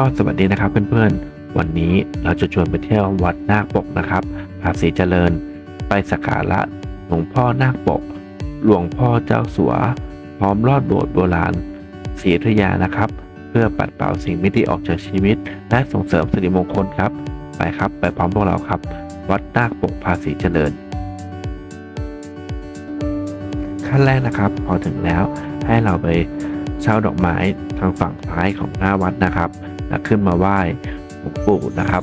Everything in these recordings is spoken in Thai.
ก็สวัสดีนะครับเพื่อนๆ วันนี้เราจะชวนไปเที่ยววัดนาคปกนะครับภาษีเจริญ ไปสักการะหลวงพ่อนาคปก หลวงพ่อเจ้าสัว พร้อมลอดโบสถ์โบราณศรีอยุธยานะครับ เพื่อปัดเป่าสิ่งไม่ดีออกจากชีวิต และส่งเสริมสิริมงคลครับ ไปครับไปพร้อมพวกเราครับ วัดนาคปกภาษีเจริญ ขั้นแรกนะครับ พอถึงแล้วให้เราไปเช่าดอกไม้ทางฝั่งซ้ายของหน้าวัดนะครับ แล้วขึ้นมาไหว้หลวงปู่นะครับ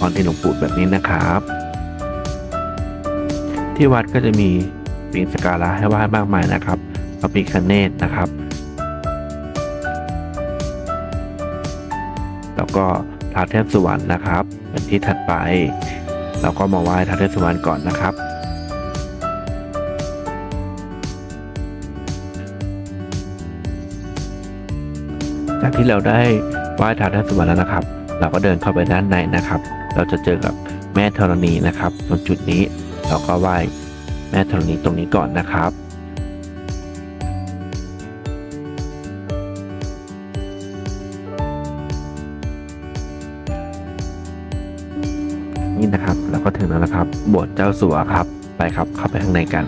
ตอนที่หลวงปู่แบบนี้นะครับ ที่วัดก็จะมีสิ่งสการะให้ไหว้มากมายนะครับพระพิคเนตนะครับ แล้วก็ทาเทพสุวรรณนะครับเป็นที่ถัดไป เราก็มาไหว้ทาเทพสุวรรณก่อนนะครับ จากที่เราได้ไหว้ท้าวเทพสุวรรณแล้วนะครับ เราก็เดินเข้าไปด้านในนะครับ เราจะเจอกับแม่ธรณีนะครับ ตรงจุดนี้เราก็ไหว้แม่ธรณีตรงนี้ก่อนนะครับนี่นะครับเราก็ถึงแล้วนะครับโบสถ์เจ้าสัวครับไปครับเข้าไปข้างในกัน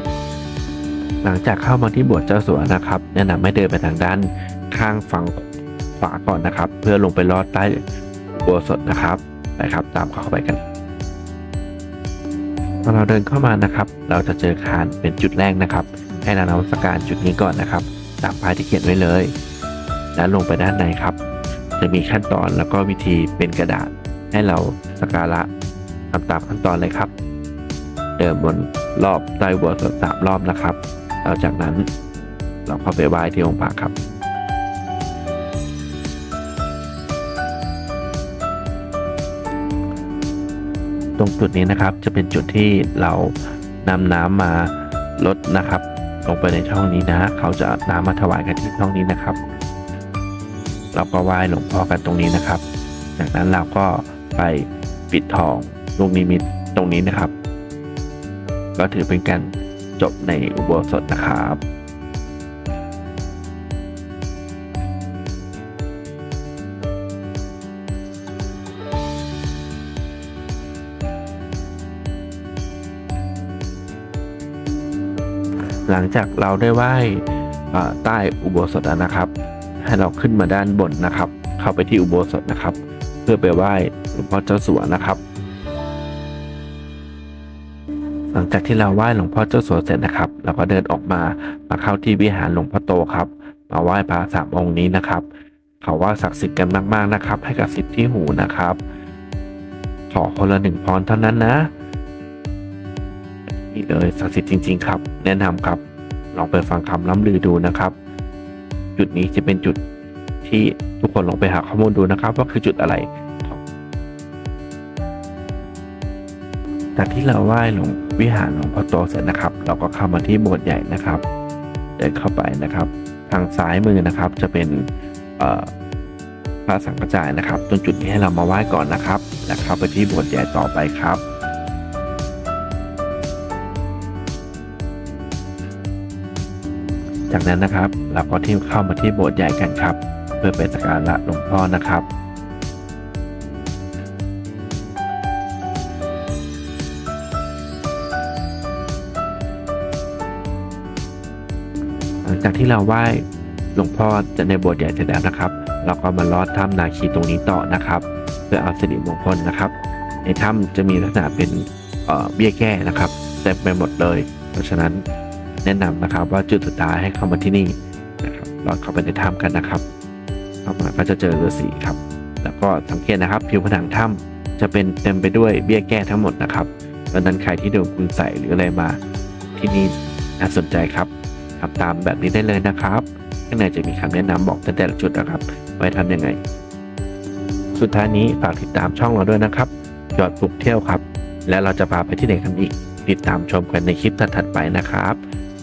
หลังจากเข้ามาที่โบสถ์เจ้าสัวนะครับแนะนำให้เดินไปทางด้านข้างฝั่ง ขวาก่อนนะครับ เพื่อลงไปลอดใต้อุโบสถนะครับไปครับ ตามเข้าไปกันพอเราเดินเข้ามานะครับ เราจะเจอคานเป็นจุดแรกนะครับ ให้เรานมัสการจุดนี้ก่อนนะครับตามป้ายที่เขียนไว้เลย แล้วลงไปด้านในครับ จะมีขั้นตอนแล้วก็วิธีเป็นกระดาษให้เราสักการะทำตามขั้นตอนเลยครับ เดินบนรอบใต้อุโบสถสามรอบนะครับแล้วจากนั้นเราเข้าไปไหว้ที่องค์พระครับ ตรงจุดนี้นะครับจะเป็นจุดที่เรานำน้ำมาลดนะครับ ลงไปในช่องนี้นะ เขาจะน้ำมาถวายกันที่ช่องนี้นะครับ เราก็ไหว้หลวงพ่อกันตรงนี้นะครับ จากนั้นเราก็ไปปิดทองลูกนิมิตตรงนี้นะครับ ก็ถือเป็นการจบในอุโบสถนะครับ หลังจากเราได้ไหว้ใต้อุโบสถนะครับ ให้เราขึ้นมาด้านบนนะครับ เข้าไปที่อุโบสถนะครับ เพื่อไปไหว้หลวงพ่อเจ้าสัวนะครับ หลังจากที่เราไหว้หลวงพ่อเจ้าสัวเสร็จนะครับ เราก็เดินออกมามาเข้าที่วิหารหลวงพ่อโตครับ มาไหว้พระสามองค์นี้นะครับเขาว่าศักดิ์สิทธิ์กันมากๆนะครับ ให้กับสิทธิ์ที่หูนะครับ ขอคนละหนึ่งพรเท่านั้นนะ นี่เลยศักดิ์สิทธิ์จริง ๆ ครับ แนะนำครับ ลองไปฟังคำล้ำลือดูนะครับ จุดนี้จะเป็นจุดที่ทุกคนลองไปหาข้อมูลดูนะครับ ว่าคือจุดอะไรจากที่เราไหว้หลวงวิหารหลวงพ่อโตเสร็จนะครับ เราก็เข้ามาที่โบสถ์ใหญ่นะครับ เดินเข้าไปนะครับ ทางซ้ายมือนะครับจะเป็นพระสังฆจายนะครับ ตรงจุดนี้ให้เรามาไหว้ก่อนนะครับ แล้วเข้าไปที่โบสถ์ใหญ่ต่อไปครับ จากนั้นนะครับเราก็ที่เข้ามาที่โบสถ์ใหญ่กันครับ เพื่อไปสักการะหลวงพ่อนะครับหลังจากที่เราไหว้หลวงพ่อจะในโบสถ์ใหญ่เสร็จแล้วนะครับ เราก็มาลอดถ้ำนาคีตรงนี้ต่อนะครับ เพื่อเอาสิริมงคลนะครับ ในถ้ำจะมีลักษณะเป็นเอ่อเบี้ยแก้นะครับเต็มไปหมดเลย เพราะฉะนั้น แนะนำนะครับว่าจุดสุดท้ายให้เข้ามาที่นี่นะครับลอดเข้าไปในถ้ำกันนะครับ เข้ามาก็จะเจอฤาษีครับ แล้วก็สังเกตนะครับผิวผนังถ้ำจะเป็นเต็มไปด้วยเบี้ยแก้ทั้งหมดนะครับดังนั้นใครที่โดนคุณใส่หรืออะไรมา ที่นี่น่าสนใจครับทำตามแบบนี้ได้เลยนะครับข้างในจะมีคำแนะนำบอกแต่ละจุดนะครับไว้ทำยังไง สุดท้ายนี้ฝากติดตามช่องเราด้วยนะครับยอดปลุกเที่ยวครับ และเราจะพาไปที่ไหนกันอีก ติดตามชมกันในคลิปถัดๆไปนะครับ